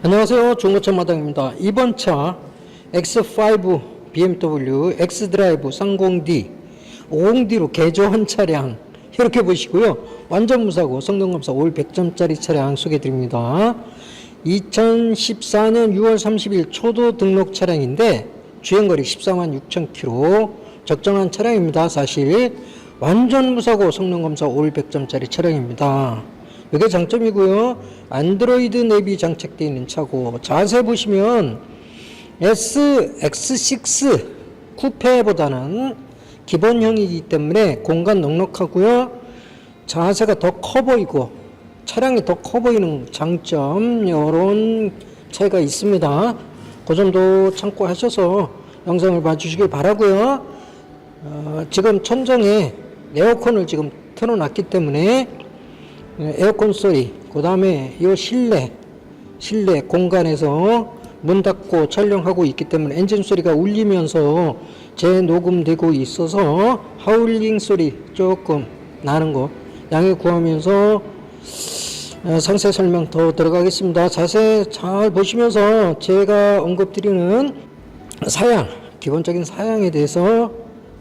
안녕하세요. 중고차 마당입니다. 이번 차 X5 BMW X드라이브 30D 50D로 개조한 차량 이렇게 보시고요. 완전 무사고 성능검사 올 100점짜리 차량 소개해 드립니다. 2014년 6월 30일 초도 등록 차량인데 주행거리 14만 6천 킬로 적정한 차량입니다. 사실 완전 무사고 성능검사 올 100점짜리 차량입니다. 이게 장점이고요. 안드로이드 내비 장착되어 있는 차고 자세 보시면 SX6 쿠페보다는 기본형이기 때문에 공간 넉넉하고요. 자세가 더 커 보이고 차량이 더 커 보이는 장점 이런 차이가 있습니다. 그 점도 참고하셔서 영상을 봐주시길 바라고요. 어, 지금 천정에 에어컨을 지금 틀어놨기 때문에 에어컨 소리, 그 다음에 이 실내, 실내 공간에서 문 닫고 촬영하고 있기 때문에 엔진 소리가 울리면서 재녹음되고 있어서 하울링 소리 조금 나는 거 양해 구하면서 어, 상세 설명 더 들어가겠습니다. 자세 잘 보시면서 제가 언급드리는 사양, 기본적인 사양에 대해서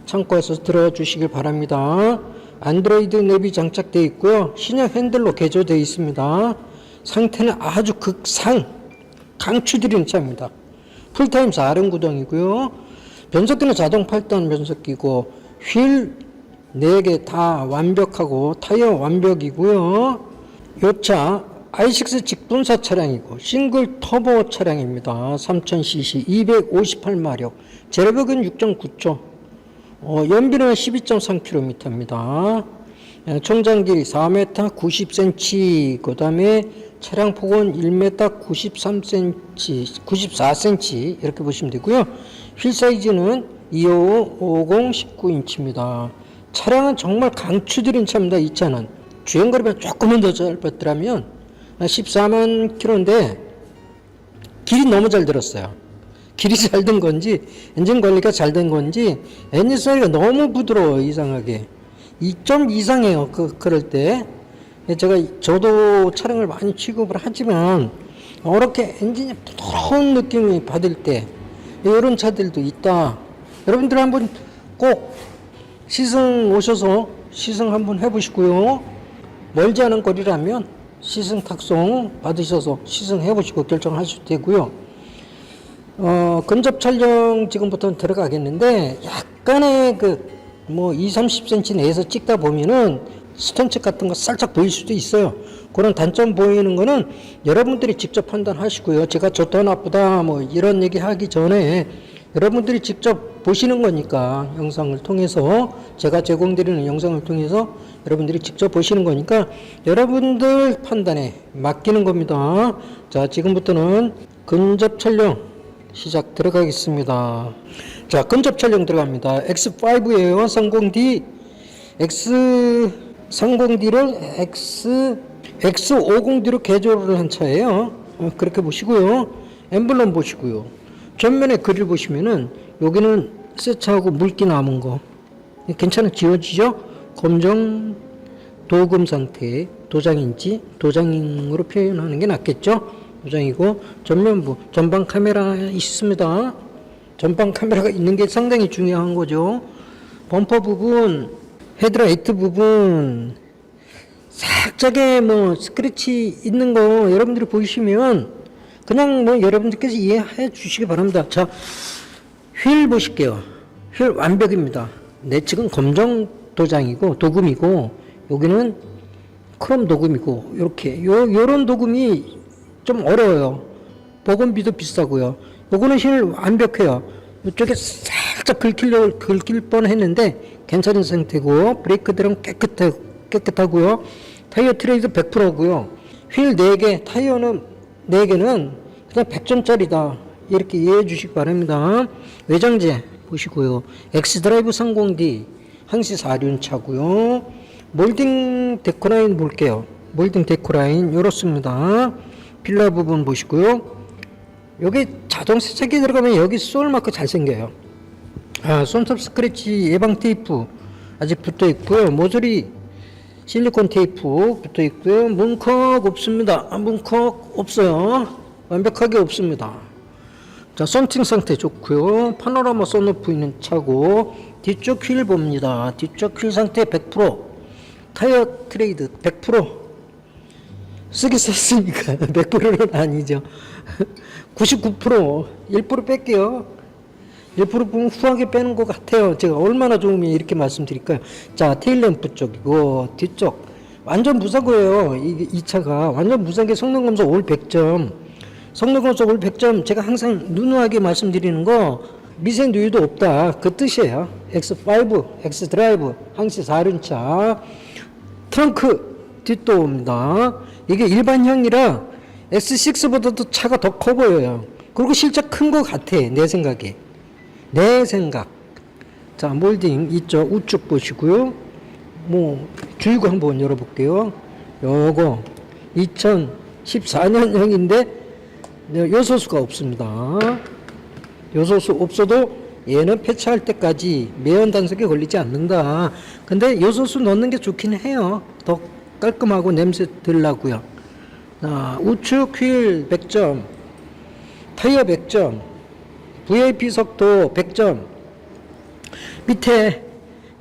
참고해서 들어주시길 바랍니다. 안드로이드 앱이 장착되어 있고요. 신형 핸들로 개조되어 있습니다. 상태는 아주 극상 강추드리는 차입니다. 풀타임 4륜 구동이고요. 변속기는 자동 8단 변속기고 휠 4개 다 완벽하고 타이어 완벽이고요. 요차 i6 직분사 차량이고 싱글 터보 차량입니다. 3000cc 258마력 제력은 6.9초 어, 연비는 12.3km입니다. 예, 총장 길이 4m 90cm, 그 다음에 차량 폭은 1m 93cm, 94cm 이렇게 보시면 되고요. 휠 사이즈는 255 50 19인치입니다. 차량은 정말 강추드린 차입니다. 이 차는 주행거리가 조금만 더 짧았더라면 14만 킬로인데 길이 너무 잘 들었어요. 길이 잘된 건지 엔진 관리가 잘 된 건지 엔진 소리가 너무 부드러워 이상하게. 이좀 이상해요 그 그럴 때. 제가 저도 차량을 많이 취급을 하지만 이렇게 엔진이 부드러운 느낌이 받을 때 이런 차들도 있다. 여러분들 한번 꼭 시승 오셔서 시승 한번 해보시고요. 멀지 않은 거리라면 시승 탁송 받으셔서 시승 해보시고 결정하셔도 되고요 어, 근접 촬영 지금부터는 들어가겠는데 약간의 그 뭐 2, 30cm 내에서 찍다 보면은 스톤츠 같은 거 살짝 보일 수도 있어요. 그런 단점 보이는 거는 여러분들이 직접 판단하시고요. 제가 좋다 나쁘다 뭐 이런 얘기 하기 전에 여러분들이 직접 보시는 거니까 영상을 통해서 제가 제공드리는 영상을 통해서 여러분들이 직접 보시는 거니까 여러분들 판단에 맡기는 겁니다. 자, 지금부터는 근접 촬영 시작 들어가겠습니다. 자, 근접 촬영 들어갑니다. X5예요. 30D X30D를 X X50D로 개조를 한 차예요. 어, 그렇게 보시고요. 엠블럼 보시고요. 전면에 그릴 보시면은 여기는 새 차하고 물기 남은 거 괜찮아 지워지죠? 검정 도금 상태 도장인지 도장으로 표현하는 게 낫겠죠? 도장이고 전면부 전방 카메라 있습니다. 전방 카메라가 있는 게 상당히 중요한 거죠. 범퍼 부분, 헤드라이트 부분 살짝의 뭐 스크래치 있는 거 여러분들이 보시면 그냥 뭐 여러분들께서 이해해 주시기 바랍니다. 자, 휠 보실게요. 휠 완벽입니다. 내 측은 검정 도장이고 도금이고 여기는 크롬 도금이고 이렇게 요 요런 도금이 좀 어려워요. 보건비도 비싸고요. 요거는 실 완벽해요. 이쪽에 살짝 긁힐, 긁힐 뻔 했는데 괜찮은 상태고, 브레이크들은 깨끗해, 깨끗하고요. 타이어 트레이드 100%고요. 휠 4개, 타이어는 4개는 그냥 100점짜리다. 이렇게 이해해 주시기 바랍니다. 외장재 보시고요. 엑스드라이브 30D 항시 4륜 차고요. 몰딩 데코라인 볼게요. 몰딩 데코라인 이렇습니다. 필라 부분 보시고요. 여기 자동 세척기 들어가면 여기 솔 마크 잘 생겨요. 아, 손톱 스크래치 예방 테이프 아직 붙어 있고요. 모조리 실리콘 테이프 붙어 있고요. 문콕 없습니다. 아, 문콕 없어요. 완벽하게 없습니다. 자, 썬팅 상태 좋고요. 파노라마 썬루프 있는 차고 뒤쪽 휠 봅니다. 뒤쪽 휠 상태 100%. 타이어 트레이드 100%. 쓰기 썼으니까 100%는 아니죠. 99% 1% 뺄게요. 1% 보면 후하게 빼는 것 같아요. 제가 얼마나 좋으면 이렇게 말씀드릴까요? 자, 테일램프 쪽이고 뒤쪽 완전 무사고예요. 이, 이 차가 완전 무사게 성능 검사 올 100점. 성능 검사 올 100점 제가 항상 누누하게 말씀드리는 거 미세 누유도 없다. 그 뜻이에요. X5, X 드라이브, 항시 4륜차, 트렁크 뒷도어입니다. 이게 일반형이라 X6보다도 차가 더 커 보여요. 그리고 실제 큰 것 같아, 내 생각에. 내 생각. 자, 몰딩 이쪽 우측 보시고요. 뭐, 주유구 한번 열어볼게요. 요거 2014년형인데 요소수가 없습니다. 요소수 없어도 얘는 폐차할 때까지 매연 단속에 걸리지 않는다. 근데 요소수 넣는 게 좋긴 해요. 더 깔끔하고 냄새 들라고요. 자, 우측 휠 100점, 타이어 100점, VIP 속도 100점. 밑에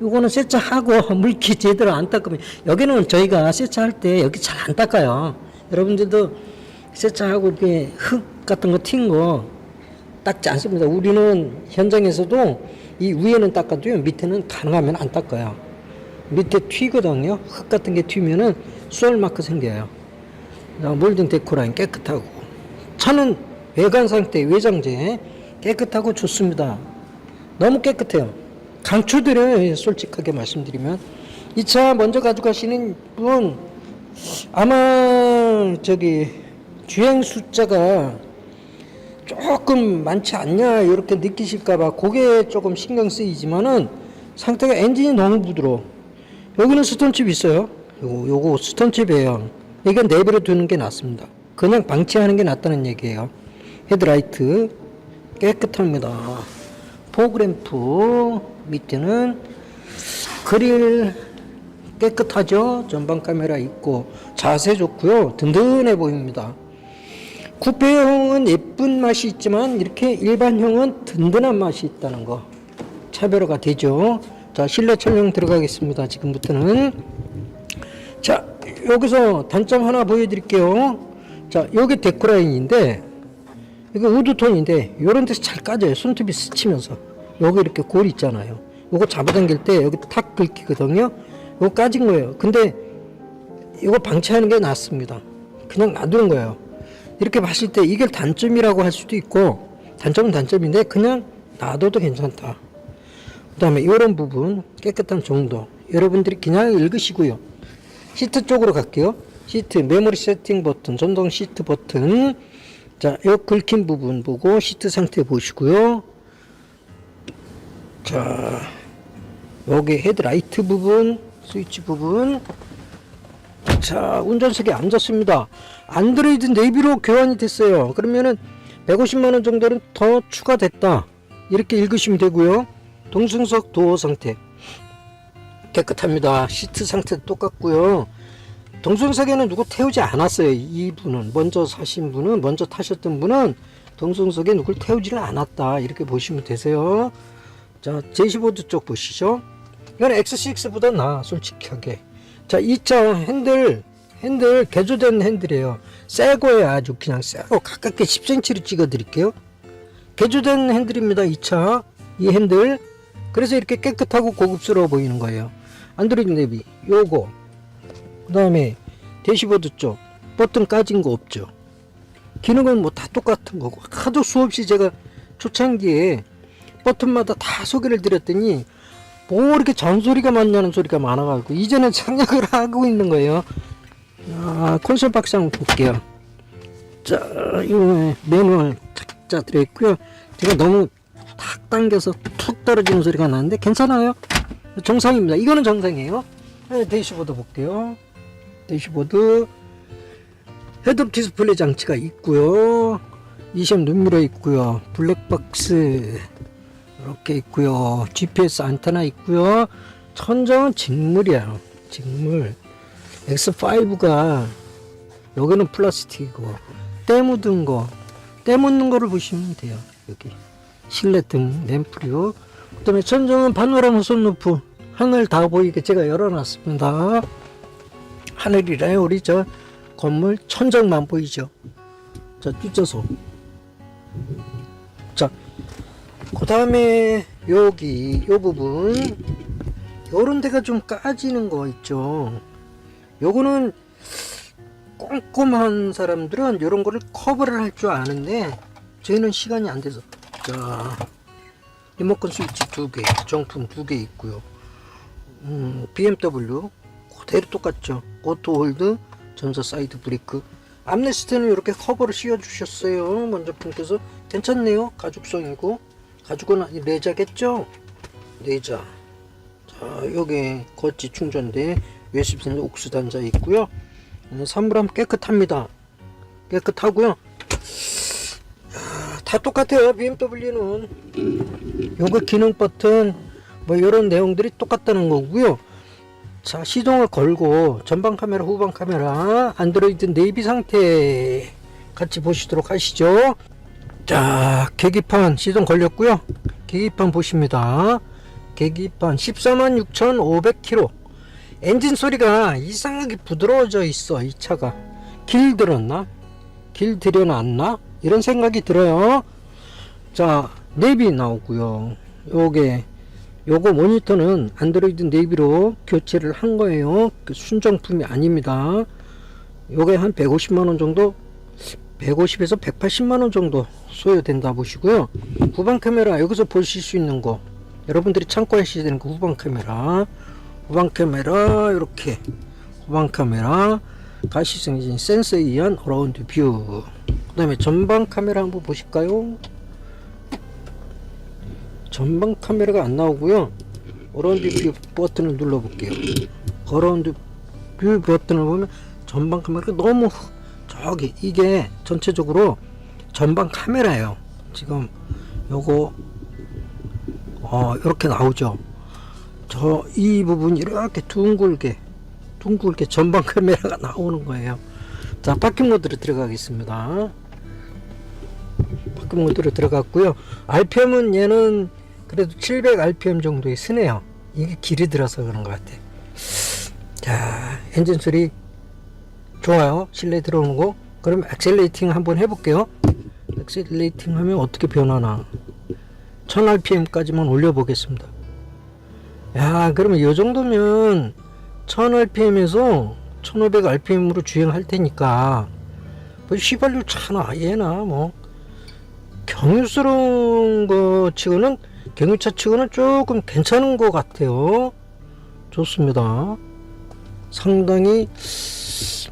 이거는 세차하고 물기 제대로 안 닦으면 여기는 저희가 세차할 때 여기 잘 안 닦아요. 여러분들도 세차하고 이렇게 흙 같은 거 튄 거 닦지 않습니다. 우리는 현장에서도 이 위에는 닦아도요 밑에는 가능하면 안 닦아요. 밑에 튀거든요. 흙 같은 게 튀면은 수월 마크 생겨요. 자, 몰딩 데코라인 깨끗하고 차는 외관 상태 외장재 깨끗하고 좋습니다. 너무 깨끗해요. 강추드려요. 솔직하게 말씀드리면 이 차 먼저 가져가시는 분 아마 저기 주행 숫자가 조금 많지 않냐 이렇게 느끼실까봐 그게 조금 신경 쓰이지만은 상태가 엔진이 너무 부드러워. 여기는 스톤칩 있어요. 요거, 요거 스톤칩이에요. 이건 내비로 두는 게 낫습니다. 그냥 방치하는 게 낫다는 얘기예요. 헤드라이트 깨끗합니다. 포그램프 밑에는 그릴 깨끗하죠. 전방 카메라 있고 자세 좋고요. 든든해 보입니다. 쿠페형은 예쁜 맛이 있지만 이렇게 일반형은 든든한 맛이 있다는 거 차별화가 되죠. 자 실내 촬영 들어가겠습니다. 지금부터는 자 여기서 단점 하나 보여드릴게요. 자 여기 데코라인인데 이거 우드톤인데 이런 데서 잘 까져요. 손톱이 스치면서 여기 이렇게 골 있잖아요. 요거 잡아당길 때 여기 탁 긁히거든요. 요거 까진 거예요. 근데 이거 방치하는 게 낫습니다. 그냥 놔두는 거예요. 이렇게 봤을 때 이게 단점이라고 할 수도 있고 단점은 단점인데 그냥 놔둬도 괜찮다. 그 다음에 이런 부분 깨끗한 정도 여러분들이 그냥 읽으시고요. 시트 쪽으로 갈게요. 시트 메모리 세팅 버튼 전동 시트 버튼 자, 요 긁힌 부분 보고 시트 상태 보시고요. 자, 여기 헤드라이트 부분, 스위치 부분. 자, 운전석에 앉았습니다. 안드로이드 네비로 교환이 됐어요. 그러면은 150만 원 정도는 더 추가됐다. 이렇게 읽으시면 되고요. 동승석 도어 상태 깨끗합니다. 시트 상태 똑같고요. 동승석에는 누구 태우지 않았어요. 이분은 먼저 사신 분은 먼저 타셨던 분은 동승석에 누굴 태우지를 않았다. 이렇게 보시면 되세요. 자, 제시보드 쪽 보시죠. 이건 X6보다 나 솔직하게. 자, 이 차 핸들 핸들 개조된 핸들이에요. 새 거예요. 아주 그냥 새거 가깝게 10cm로 찍어 드릴게요. 개조된 핸들입니다. 이 차. 이 핸들. 그래서 이렇게 깨끗하고 고급스러워 보이는 거예요. 안드로이드 내비 요거. 그 다음에 대시보드 쪽 버튼 까진 거 없죠? 기능은 뭐 다 똑같은 거고 하도 수없이 제가 초창기에 버튼마다 다 소개를 드렸더니 뭐 이렇게 잔소리가 많냐는 소리가 많아가지고 이제는 생략을 하고 있는 거예요. 아, 콘솔 박스 한번 볼게요. 자, 이 매뉴얼 탁자 들어있고요. 제가 너무 탁 당겨서 툭 떨어지는 소리가 나는데 괜찮아요 정상입니다. 이거는 정상이에요. 네, 대시보드 볼게요. 대시보드 헤드업 디스플레이 장치가 있고요. 20 눈미러 있고요. 블랙박스 이렇게 있고요. GPS 안테나 있고요. 천정은 직물이야. 직물. X5가 여기는 플라스틱이고 때 묻은 거, 때 묻는 거를 보시면 돼요. 여기 실내 등 램프요. 그다음에 천정은 파노라마 손루프 하늘 다 보이게 제가 열어놨습니다. 하늘이라요 우리 저 건물 천정만 보이죠. 자 뒷좌석. 자, 그 다음에 여기 요 부분 요런 데가 좀 까지는 거 있죠. 요거는 꼼꼼한 사람들은 이런 거를 커버를 할 줄 아는데 저희는 시간이 안 돼서 자 리모컨 스위치 두 개, 정품 두 개 있고요. 음, BMW 그대로 똑같죠. 오토 홀드, 전자 사이드 브레이크. 암레스트는 이렇게 커버를 씌워 주셨어요. 먼저 분께서 괜찮네요. 가죽성이고 가죽은 레자겠죠? 레자. 자, 여기 거치 충전대 USB 옥스 단자 있고요. 음, 사물함 깨끗합니다. 깨끗하고요. 아, 다 똑같아요. BMW는 요거 기능 버튼 뭐 이런 내용들이 똑같다는 거고요. 자 시동을 걸고 전방 카메라 후방 카메라 안드로이드 네이비 상태 같이 보시도록 하시죠. 자 계기판 시동 걸렸고요. 계기판 보십니다. 계기판 14만 6,500km 엔진 소리가 이상하게 부드러워져 있어 이 차가 길 들었나 길 들여놨나 이런 생각이 들어요. 자 내비 나오고요. 요게 요거 모니터는 안드로이드 내비로 교체를 한 거예요. 그 순정품이 아닙니다. 요게 한 150만원 정도 150에서 180만원 정도 소요된다 보시고요. 후방 카메라 여기서 보실 수 있는 거 여러분들이 참고하셔야 되는 거 후방 카메라. 후방 카메라 이렇게. 후방 카메라 가시성진 센서에 의한 어라운드 뷰. 그 다음에 전방 카메라 한번 보실까요? 전방 카메라가 안 나오고요. 어라운드 뷰 버튼을 눌러 볼게요. 어라운드 뷰 버튼을 보면 전방 카메라가 너무 저기 이게 전체적으로 전방 카메라예요. 지금 요거 어 이렇게 나오죠. 저 이 부분 이렇게 둥글게 둥글게 전방 카메라가 나오는 거예요. 자, 파킹 모드로 들어가겠습니다. 파킹 모드로 들어갔고요. RPM은 얘는 그래도 700 RPM 정도에 쓰네요. 이게 길이 들어서 그런 것 같아. 자, 엔진 소리 좋아요. 실내 들어오는 거. 그럼 엑셀레이팅 한번 해볼게요. 엑셀레이팅 하면 어떻게 변하나. 1000 RPM까지만 올려보겠습니다. 야, 그러면 이 정도면 1000rpm에서 1500rpm으로 주행할 테니까. 뭐 휘발유 차나 얘나 뭐. 경유스러운 거 치고는 경유차 치고는 조금 괜찮은 것 같아요. 좋습니다. 상당히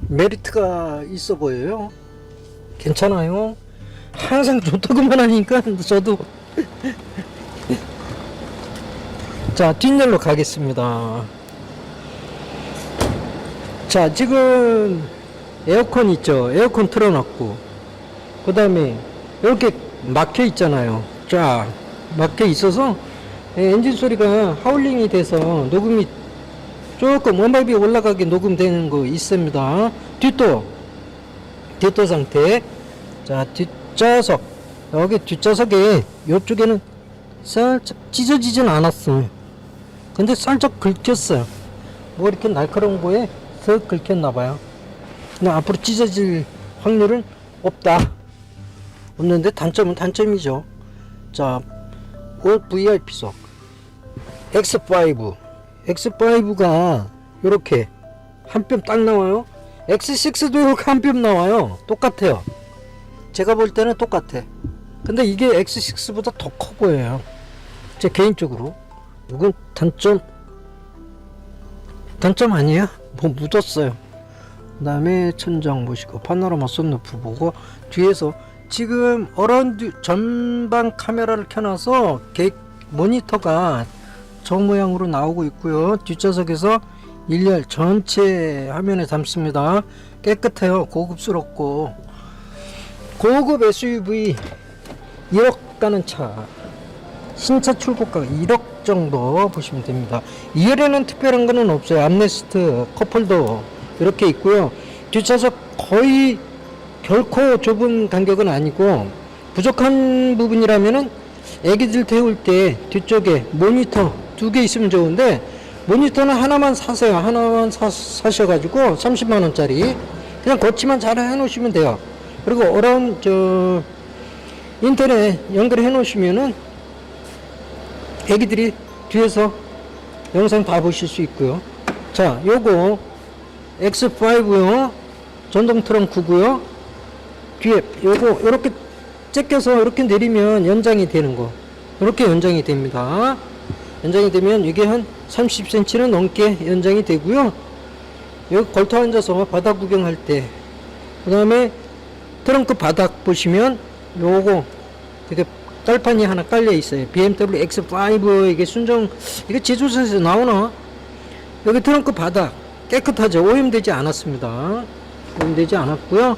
메리트가 있어 보여요. 괜찮아요. 항상 좋다고만 하니까 저도. 자 뒷열로 가겠습니다 자 지금 에어컨 있죠? 에어컨 틀어놨고 그 다음에 이렇게 막혀 있잖아요. 쫙 막혀 있어서 예, 엔진 소리가 하울링이 돼서 녹음이 조금 음압이 올라가게 녹음되는 거 있습니다. 뒷도 뒷도 상태. 자 뒷좌석. 여기 뒷좌석에 이쪽에는 살짝 찢어지진 않았어요. 근데 살짝 긁혔어요. 뭐 이렇게 날카로운 거에 더 긁혔나봐요. 근데 앞으로 찢어질 확률은 없다. 없는데 단점은 단점이죠. 자, 올 VIP석 X5 X5가 이렇게 한 뼘 딱 나와요. X6도 이렇게 한 뼘 나와요. 똑같아요. 제가 볼 때는 똑같아. 근데 이게 X6보다 더 커 보여요. 제 개인적으로. 이건 단점 단점 아니에요? 뭐 묻었어요. 그 다음에 천장 보시고 파노라마 썬루프 보고 뒤에서 지금 어라운드 전방 카메라를 켜놔서 개, 모니터가 저 모양으로 나오고 있고요. 뒷좌석에서 일렬 전체 화면에 담습니다. 깨끗해요. 고급스럽고 고급 SUV 1억 가는 차 신차 출고가가 1억 정도 보시면 됩니다. 2열에는 특별한 거는 없어요. 암레스트, 컵홀더 이렇게 있고요. 뒷좌석 거의 결코 좁은 간격은 아니고 부족한 부분이라면은 애기들 태울 때 뒤쪽에 모니터 두 개 있으면 좋은데 모니터는 하나만 사세요. 하나만 사, 사셔가지고 30만 원짜리 그냥 거치만 잘 해놓으시면 돼요. 그리고 어라운 저 인터넷 연결해 놓으시면은 애기들이 뒤에서 영상 다 보실 수 있고요. 자, 요거 X5요. 전동 트렁크고요. 뒤에 요거 요렇게 째껴서 이렇게 내리면 연장이 되는 거. 이렇게 연장이 됩니다. 연장이 되면 이게 한 30cm는 넘게 연장이 되고요. 여기 걸터 앉아서 바닥 구경할 때, 그 다음에 트렁크 바닥 보시면 요거 되게 깔판이 하나 깔려 있어요. BMW X5 이게 순정 이게 제조사에서 나오나? 여기 트렁크 바닥 깨끗하죠. 오염되지 않았습니다. 오염되지 않았고요.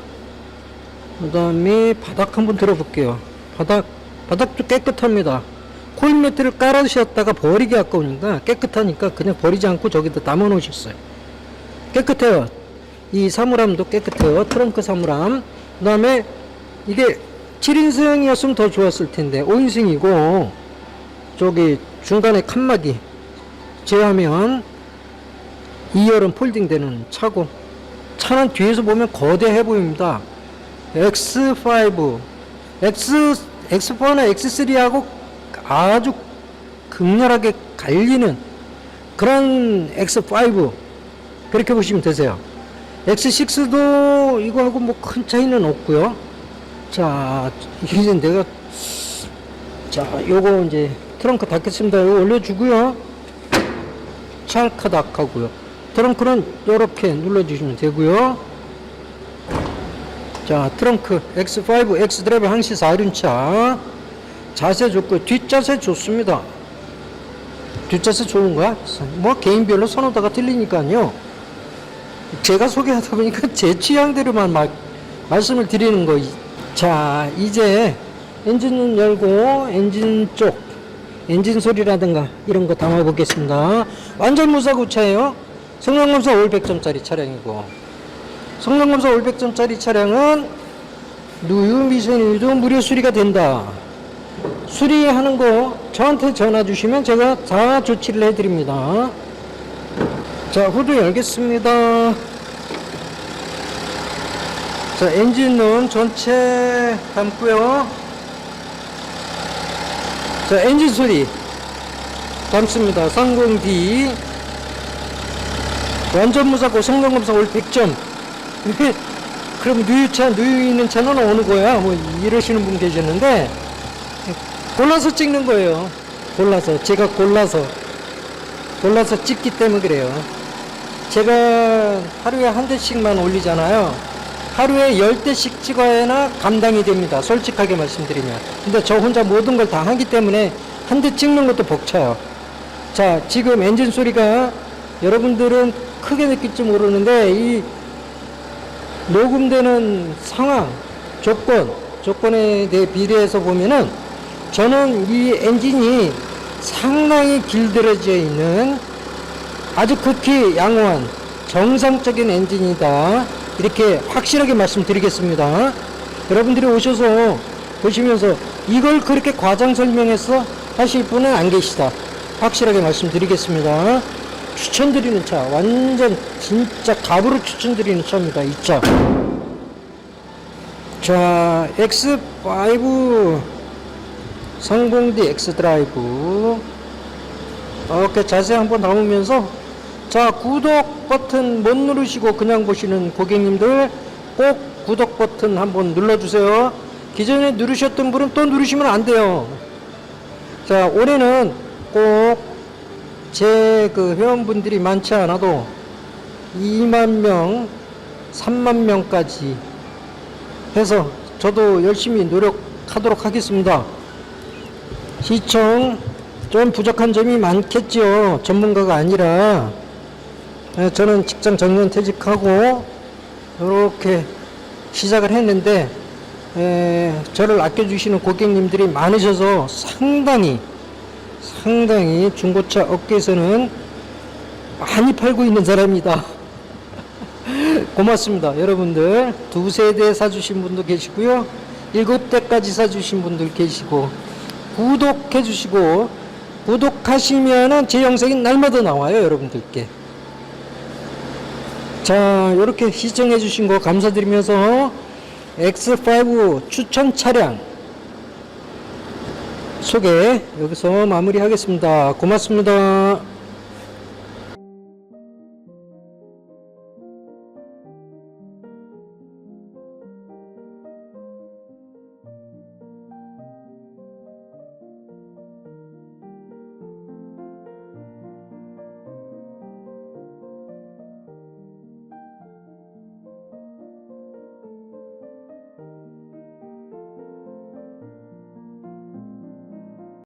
그 다음에 바닥 한번 들어볼게요. 바닥 바닥도 깨끗합니다. 코인 매트를 깔아주셨다가 버리기 아까우니까 깨끗하니까 그냥 버리지 않고 저기다 담아 놓으셨어요. 깨끗해요. 이 사물함도 깨끗해요. 트렁크 사물함. 그 다음에 이게 7인승이었으면 더 좋았을 텐데 5인승이고 저기 중간에 칸막이 제하면 2열은 폴딩되는 차고 차는 뒤에서 보면 거대해 보입니다. X5, X, X4나 X3하고 아주 극렬하게 갈리는 그런 X5 그렇게 보시면 되세요. X6도 이거하고 뭐 큰 차이는 없고요. 자, 이제 내가 자, 요거 이제 트렁크 닫겠습니다. 요거 올려주고요. 찰카닥 하고요. 트렁크는 이렇게 눌러주시면 되고요. 자, 트렁크 X5 X 드라이브 항시 4륜차 자세 좋고 뒷자세 좋습니다. 뒷자세 좋은 거야? 뭐 개인별로 선호도가 틀리니까요. 제가 소개하다 보니까 제 취향대로만 막 말씀을 드리는 거. 자, 이제 엔진은 열고 엔진 쪽 엔진 소리라든가 이런 거 담아 보겠습니다. 완전 무사고 차예요. 성능검사 올 100점짜리 차량이고 성능검사 올 100점짜리 차량은 누유 미세누유도 무료 수리가 된다. 수리하는 거 저한테 전화 주시면 제가 다 조치를 해드립니다. 자, 후드 열겠습니다. 자, 엔진룸 전체 담고요. 자, 엔진 소리 담습니다. 30D 완전 무사고 성능 검사 올 100점. 그럼 누유차, 누유 있는 차는 어느 거야? 뭐 이러시는 분 계셨는데 골라서 찍는 거예요. 골라서 제가 골라서 골라서 찍기 때문에 그래요. 제가 하루에 한 대씩만 올리잖아요. 하루에 열 대씩 찍어야나 감당이 됩니다. 솔직하게 말씀드리면. 근데 저 혼자 모든 걸 다 하기 때문에 한 대 찍는 것도 벅차요. 자, 지금 엔진 소리가 여러분들은 크게 느낄지 모르는데 이 녹음되는 상황, 조건, 조건에 대해 비례해서 보면은 저는 이 엔진이 상당히 길들여져 있는 아주 극히 양호한 정상적인 엔진이다. 이렇게 확실하게 말씀드리겠습니다. 여러분들이 오셔서 보시면서 이걸 그렇게 과장 설명해서 하실 분은 안 계시다. 확실하게 말씀드리겠습니다. 추천드리는 차. 완전 진짜 갑으로 추천드리는 차입니다. 이 차. 자, X5 상공디 X 드라이브. 이렇게 자세히 한번 담으면서 자, 구독 버튼 못 누르시고 그냥 보시는 고객님들 꼭 구독 버튼 한번 눌러주세요. 기존에 누르셨던 분은 또 누르시면 안 돼요. 자, 올해는 꼭 제 그 회원분들이 많지 않아도 2만 명, 3만 명까지 해서 저도 열심히 노력하도록 하겠습니다. 시청 좀 부족한 점이 많겠지요. 전문가가 아니라. 예, 저는 직장 정년 퇴직하고 이렇게 시작을 했는데 에, 저를 아껴주시는 고객님들이 많으셔서 상당히 상당히 중고차 업계에서는 많이 팔고 있는 사람이다. 고맙습니다. 여러분들 두 세 대 사주신 분도 계시고요. 일곱 대까지 사주신 분들 계시고 구독해 주시고 구독하시면은 제 영상이 날마다 나와요. 여러분들께. 자, 이렇게 시청해 주신 거 감사드리면서 X5 추천 차량 소개 여기서 마무리하겠습니다. 고맙습니다.